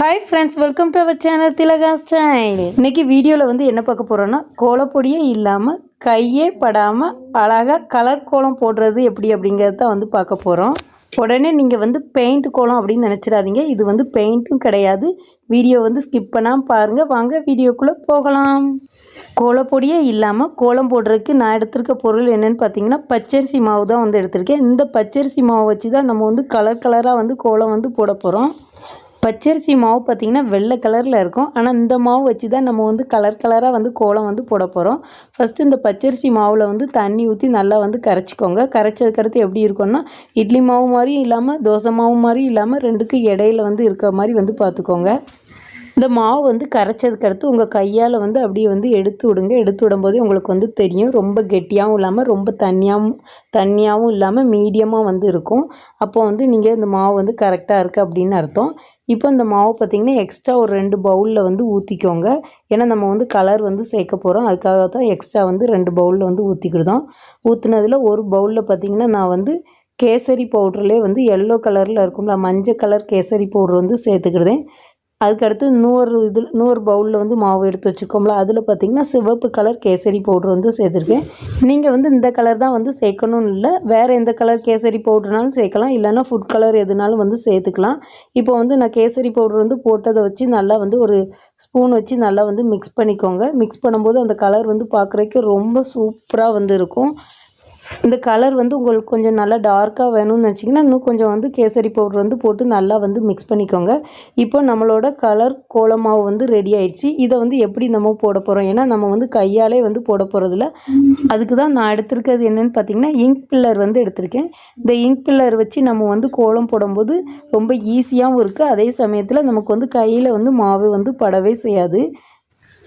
Hi friends welcome to our channel Thilaka style இன்னைக்கு வீடியோவில் வந்து என்ன பார்க்க போகிறோன்னா கோலப்பொடியே இல்லாமல் கையே படாமல் அழகாக கலர் கோலம் போடுறது எப்படி அப்படிங்கிறது தான் வந்து பார்க்க போகிறோம் உடனே நீங்கள் வந்து பெயிண்ட் கோலம் அப்படின்னு நினச்சிடாதீங்க. இது வந்து பெயிண்ட்டும் கிடையாது. வீடியோ வந்து ஸ்கிப் பண்ணாமல் பாருங்கள் வாங்க வீடியோக்குள்ளே போகலாம். கோலப்பொடியே இல்லாமல் கோலம் போடுறதுக்கு நான் எடுத்திருக்க பொருள் என்னன்னு பார்த்தீங்கன்னா பச்சரிசி மாவு தான் வந்து எடுத்திருக்கேன். இந்த பச்சரிசி மாவு வச்சு தான் நம்ம வந்து கலர் கலராக வந்து கோலம் வந்து போட போகிறோம் பச்சரிசி மாவு பார்த்திங்கன்னா வெள்ளை கலரில் இருக்கும். ஆனால் இந்த மாவு வச்சு தான் நம்ம வந்து கலர் கலராக வந்து கோலம் வந்து போட போகிறோம் ஃபஸ்ட்டு இந்த பச்சரிசி மாவில் வந்து தண்ணி ஊற்றி நல்லா வந்து கரைச்சிக்கோங்க. கரைச்சதுக்கடுத்து எப்படி இருக்கும்னா இட்லி மாவு மாதிரியும் இல்லாமல் தோசை மாவு மாதிரியும் இல்லாமல் ரெண்டுக்கும் இடையில வந்து இருக்கிற மாதிரி வந்து பார்த்துக்கோங்க. இந்த மாவு வந்து கரைச்சதுக்கு அடுத்து உங்கள் கையால் வந்து அப்படியே வந்து எடுத்து விடுங்க. எடுத்து விடும்போதே உங்களுக்கு வந்து தெரியும். ரொம்ப கெட்டியாகவும் இல்லாமல் ரொம்ப தண்ணியாகவும் தண்ணியாகவும் இல்லாமல் மீடியமாக வந்து இருக்கும். அப்போ வந்து நீங்கள் இந்த மாவு வந்து கரெக்டாக இருக்குது அப்படின்னு அர்த்தம். இப்போ இந்த மாவு பார்த்திங்கன்னா எக்ஸ்ட்ரா ஒரு ரெண்டு பவுலில் வந்து ஊற்றிக்கோங்க ஏன்னா நம்ம வந்து கலர் வந்து சேர்க்க போகிறோம் அதுக்காக தான் எக்ஸ்ட்ரா வந்து ரெண்டு பவுலில் வந்து ஊற்றிக்கிடுதோம் ஊற்றுனதில் ஒரு பவுலில் பார்த்திங்கன்னா நான் வந்து கேசரி பவுட்ருலேயே வந்து எல்லோ கலரில் இருக்கும்ல மஞ்சள் கலர் கேசரி பவுட்ரு வந்து சேர்த்துக்கிடுதேன். அதுக்கடுத்து இன்னொரு இதில் இன்னொரு பவுலில் வந்து மாவு எடுத்து வச்சுருக்கோம்ல அதில் பார்த்திங்கன்னா சிவப்பு கலர் கேசரி பவுட்ரு வந்து சேர்த்துருக்கேன். நீங்கள் வந்து இந்த கலர் தான் வந்து சேர்க்கணும்னு இல்லை. வேறு எந்த கலர் கேசரி பவுட்ருனாலும் சேர்க்கலாம். இல்லைன்னா ஃபுட் கலர் எதுனாலும் வந்து சேர்த்துக்கலாம். இப்போ வந்து நான் கேசரி பவுட்ரு வந்து போட்டதை வச்சு நல்லா வந்து ஒரு ஸ்பூன் வச்சு நல்லா வந்து மிக்ஸ் பண்ணிக்கோங்க. மிக்ஸ் பண்ணும்போது அந்த கலர் வந்து பார்க்குறதுக்கு ரொம்ப சூப்பராக வந்து இருக்கும். இந்த கலர் வந்து உங்களுக்கு கொஞ்சம் நல்லா டார்க்காக வேணும்னு நினச்சிங்கன்னா இன்னும் கொஞ்சம் வந்து கேசரி பவுடர் வந்து போட்டு நல்லா வந்து மிக்ஸ் பண்ணிக்கோங்க. இப்போ நம்மளோட கலர் கோலமாவு வந்து ரெடி ஆயிடுச்சு. இதை வந்து எப்படி நம்ம போட போகிறோம் ஏன்னா நம்ம வந்து கையாலே வந்து போட போகிறதில்ல அதுக்கு தான் நான் எடுத்திருக்கிறது என்னென்னு பார்த்தீங்கன்னா இங்க் பில்லர் வந்து எடுத்திருக்கேன். இந்த இங்க் பில்லர் வச்சு நம்ம வந்து கோலம் போடும்போது ரொம்ப ஈஸியாகவும் இருக்குது அதே சமயத்தில் நமக்கு வந்து கையில் வந்து மாவு வந்து படவே செய்யாது.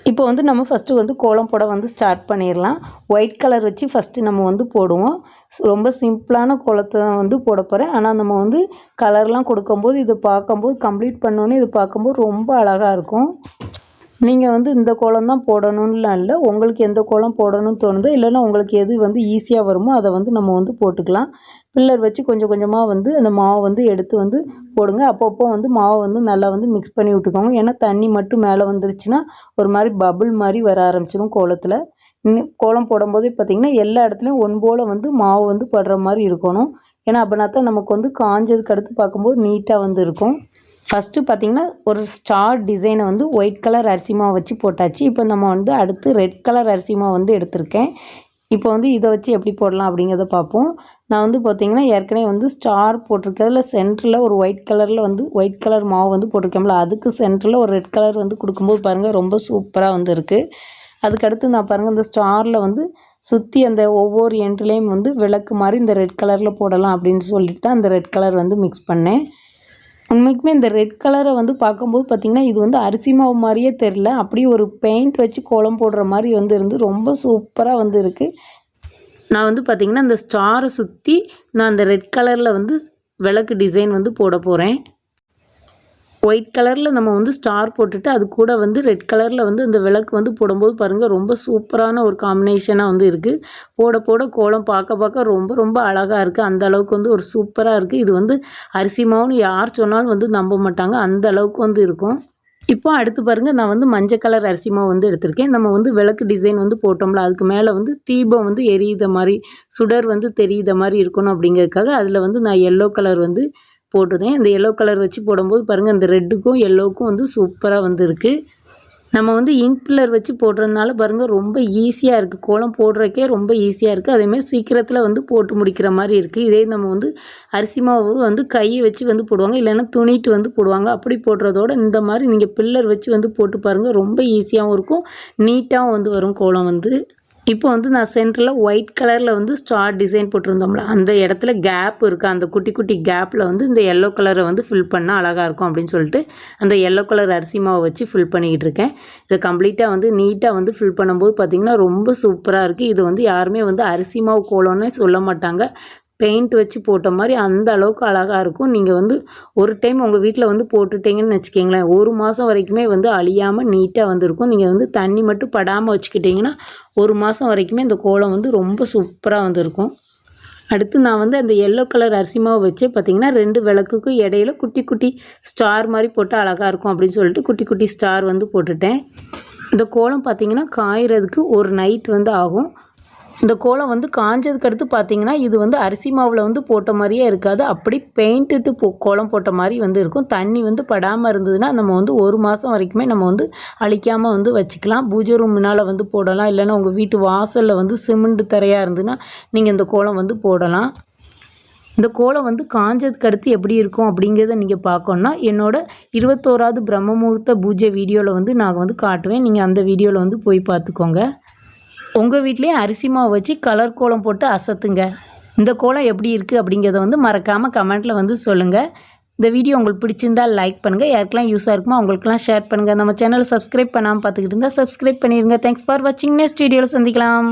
இப்போ வந்து நம்ம ஃபஸ்ட்டு வந்து கோலம் போட வந்து ஸ்டார்ட் பண்ணிடலாம். ஒயிட் கலர் வச்சு ஃபஸ்ட்டு நம்ம வந்து போடுவோம். ரொம்ப சிம்பிளான கோலத்தை தான் வந்து போட போகிறேன் ஆனால் நம்ம வந்து கலர்லாம் கொடுக்கும்போது இதை பார்க்கும்போது கம்ப்ளீட் பண்ணோன்னே இது பார்க்கும்போது ரொம்ப அழகாக இருக்கும். நீங்கள் வந்து இந்த கோலம் தான் போடணும்லாம் இல்லை உங்களுக்கு எந்த கோலம் போடணும்னு தோணுதோ இல்லைன்னா உங்களுக்கு எது வந்து ஈஸியாக வருமோ அதை வந்து நம்ம வந்து போட்டுக்கலாம். பில்லர் வச்சு கொஞ்சம் கொஞ்சமாக வந்து அந்த மாவை வந்து எடுத்து வந்து போடுங்க. அப்பப்போ வந்து மாவை வந்து நல்லா வந்து மிக்ஸ் பண்ணி விட்டுக்கோங்க. ஏன்னா தண்ணி மட்டும் மேலே வந்துருச்சுன்னா ஒரு மாதிரி பபுள் மாதிரி வர ஆரம்பிச்சிடும் கோலத்தில். கோலம் போடும்போதே பார்த்திங்கன்னா எல்லா இடத்துலையும் ஒன் போல் வந்து மாவு வந்து படுற மாதிரி இருக்கணும். ஏன்னா அப்படின்னா தான் நமக்கு வந்து காஞ்சதுக்கு அடுத்து பார்க்கும்போது நீட்டாக வந்து இருக்கும். ஃபஸ்ட்டு பார்த்திங்கன்னா ஒரு ஸ்டார் டிசைனை வந்து ஒயிட் கலர் அரிசி வச்சு போட்டாச்சு. இப்போ நம்ம வந்து அடுத்து ரெட் கலர் அரிசிமா வந்து எடுத்திருக்கேன். இப்போ வந்து இதை வச்சு எப்படி போடலாம் அப்படிங்கிறத பார்ப்போம். நான் வந்து பார்த்திங்கன்னா ஏற்கனவே வந்து ஸ்டார் போட்டிருக்கிறதுல சென்டரில் ஒரு ஒயிட் கலரில் வந்து ஒயிட் கலர் மாவு வந்து போட்டிருக்கோம்ல அதுக்கு சென்டரில் ஒரு ரெட் கலர் வந்து கொடுக்கும்போது பாருங்கள் ரொம்ப சூப்பராக வந்து இருக்குது அதுக்கடுத்து நான் பாருங்கள் இந்த ஸ்டாரில் வந்து சுற்றி அந்த ஒவ்வொரு எண்ட்லேயும் வந்து விளக்கு மாதிரி இந்த ரெட் கலரில் போடலாம் அப்படின்னு சொல்லிட்டு தான் அந்த ரெட் கலர் வந்து மிக்ஸ் பண்ணேன். உண்மைக்குமே இந்த ரெட் கலரை வந்து பார்க்கும்போது பார்த்திங்கன்னா இது வந்து அரிசி மாவு மாதிரியே தெரில அப்படியே ஒரு பெயிண்ட் வச்சு கோலம் போடுற மாதிரி வந்து இருந்து ரொம்ப சூப்பராக வந்து இருக்குது நான் வந்து பார்த்திங்கன்னா இந்த ஸ்டாரை சுற்றி நான் அந்த ரெட் கலரில் வந்து விளக்கு டிசைன் வந்து போட போகிறேன் ஒயிட் கலரில் நம்ம வந்து ஸ்டார் போட்டுட்டு அது கூட வந்து ரெட் கலரில் வந்து அந்த விளக்கு வந்து போடும்போது பாருங்கள் ரொம்ப சூப்பரான ஒரு காம்பினேஷனாக வந்து இருக்குது போட போட கோலம் பார்க்க பார்க்க ரொம்ப ரொம்ப அழகாக இருக்குது அந்த அளவுக்கு வந்து ஒரு சூப்பராக இருக்குது இது வந்து அரிசி மாவுன்னு யார் சொன்னாலும் வந்து நம்ப மாட்டாங்க. அந்த அளவுக்கு வந்து இருக்கும். இப்போ அடுத்து பாருங்கள் நான் வந்து மஞ்சள் கலர் அரிசி மாவு வந்து எடுத்திருக்கேன். நம்ம வந்து விளக்கு டிசைன் வந்து போட்டோம்ல அதுக்கு மேலே வந்து தீபம் வந்து எரியுத மாதிரி சுடர் வந்து தெரியுத மாதிரி இருக்கணும் அப்படிங்கிறதுக்காக அதில் வந்து நான் எல்லோ கலர் வந்து போட்டுதேன் இந்த எல்லோ கலர் வச்சு போடும்போது பாருங்கள் இந்த ரெட்டுக்கும் எல்லோவுக்கும் வந்து சூப்பராக வந்துருக்கு. நம்ம வந்து இங்க் பில்லர் வச்சு போடுறதுனால பாருங்கள் ரொம்ப ஈஸியாக இருக்குது கோலம் போடுறக்கே ரொம்ப ஈஸியாக இருக்குது அதேமாதிரி சீக்கிரத்தில் வந்து போட்டு முடிக்கிற மாதிரி இருக்குது இதே நம்ம வந்து அரிசி மாவு வந்து கையை வச்சு வந்து போடுவாங்க. இல்லைன்னா துணிட்டு வந்து போடுவாங்க. அப்படி போடுறதோட இந்த மாதிரி நீங்கள் பில்லர் வச்சு வந்து போட்டு பாருங்கள் ரொம்ப ஈஸியாகவும் இருக்கும். நீட்டாகவும் வந்து வரும் கோலம் வந்து. இப்போ வந்து நான் சென்டரில் ஒயிட் கலரில் வந்து ஸ்டார் டிசைன் போட்டிருந்தோம்ல அந்த இடத்துல கேப் இருக்குது அந்த குட்டி குட்டி கேப்பில் வந்து இந்த எல்லோ கலரை வந்து ஃபில் பண்ணால் அழகாக இருக்கும் அப்படின்னு சொல்லிட்டு அந்த எல்லோ கலர் அரிசி மாவை வச்சு ஃபில் பண்ணிக்கிட்டு இருக்கேன். இதை கம்ப்ளீட்டாக வந்து நீட்டாக வந்து ஃபில் பண்ணும்போது பார்த்திங்கன்னா ரொம்ப சூப்பராக இருக்குது இது வந்து யாருமே வந்து அரிசி மாவு கோலம்னே சொல்ல மாட்டாங்க. பெயிண்ட் வச்சு போட்ட மாதிரி அந்த அளவுக்கு அழகாக இருக்கும். நீங்கள் வந்து ஒரு டைம் உங்கள் வீட்டில் வந்து போட்டுட்டீங்கன்னு வச்சுக்கிங்களேன் ஒரு மாதம் வரைக்குமே வந்து அழியாமல் நீட்டாக வந்துருக்கும். நீங்கள் வந்து தண்ணி மட்டும் படாமல் வச்சுக்கிட்டிங்கன்னா ஒரு மாதம் வரைக்குமே இந்த கோலம் வந்து ரொம்ப சூப்பராக வந்திருக்கும். அடுத்து நான் வந்து அந்த எல்லோ கலர் அரிசி மாவு வச்சு பார்த்தீங்கன்னா ரெண்டு விளக்குக்கும் இடையில குட்டி குட்டி ஸ்டார் மாதிரி போட்டால் அழகாக இருக்கும் அப்படின்னு சொல்லிட்டு குட்டி குட்டி ஸ்டார் வந்து போட்டுட்டேன். இந்த கோலம் பார்த்தீங்கன்னா காயறதுக்கு ஒரு நைட் வந்து ஆகும். இந்த கோலம் வந்து காஞ்சதுக்கு அடுத்து பார்த்தீங்கன்னா இது வந்து அரிசி மாவில் வந்து போட்ட மாதிரியே இருக்காது. அப்படி பெயிண்ட்டுட்டு போ கோலம் போட்ட மாதிரி வந்து இருக்கும். தண்ணி வந்து படாமல் இருந்ததுன்னா நம்ம வந்து ஒரு மாதம் வரைக்குமே நம்ம வந்து அழிக்காமல் வந்து வச்சுக்கலாம். பூஜை ரூம் முன்னால் வந்து போடலாம். இல்லைன்னா உங்கள் வீட்டு வாசலில் வந்து சிமெண்ட் தரையாக இருந்துன்னா நீங்கள் இந்த கோலம் வந்து போடலாம். இந்த கோலம் வந்து காஞ்சதுக்கு அடுத்து எப்படி இருக்கும் அப்படிங்கிறத நீங்கள் பார்க்கணுன்னா என்னோட இருபத்தோராவது பிரம்மமுகூர்த்த பூஜை வீடியோவில் வந்து நான் வந்து காட்டுவேன். நீங்கள் அந்த வீடியோவில் வந்து போய் பார்த்துக்கோங்க உங்கள் வீட்லேயே அரிசி மாவு வச்சு கலர் கோலம் போட்டு அசத்துங்க. இந்த கோலம் எப்படி இருக்குது அப்படிங்கிறத வந்து மறக்காமல் கமெண்ட்டில் வந்து சொல்லுங்கள் இந்த வீடியோ உங்களுக்கு பிடிச்சிருந்தால் லைக் பண்ணுங்கள் யாருக்கெல்லாம் யூஸாக இருக்குமோ அவங்களுக்குலாம் ஷேர் பண்ணுங்கள் நம்ம சேனலை சப்ஸ்கிரைப் பண்ணாமல் பார்த்துக்கிட்டு இருந்தால் சப்ஸ்கிரைப் பண்ணிடுங்க தேங்க்ஸ் ஃபார் வாட்சிங் நெக்ஸ்ட் வீடியோவில் சந்திக்கலாம்.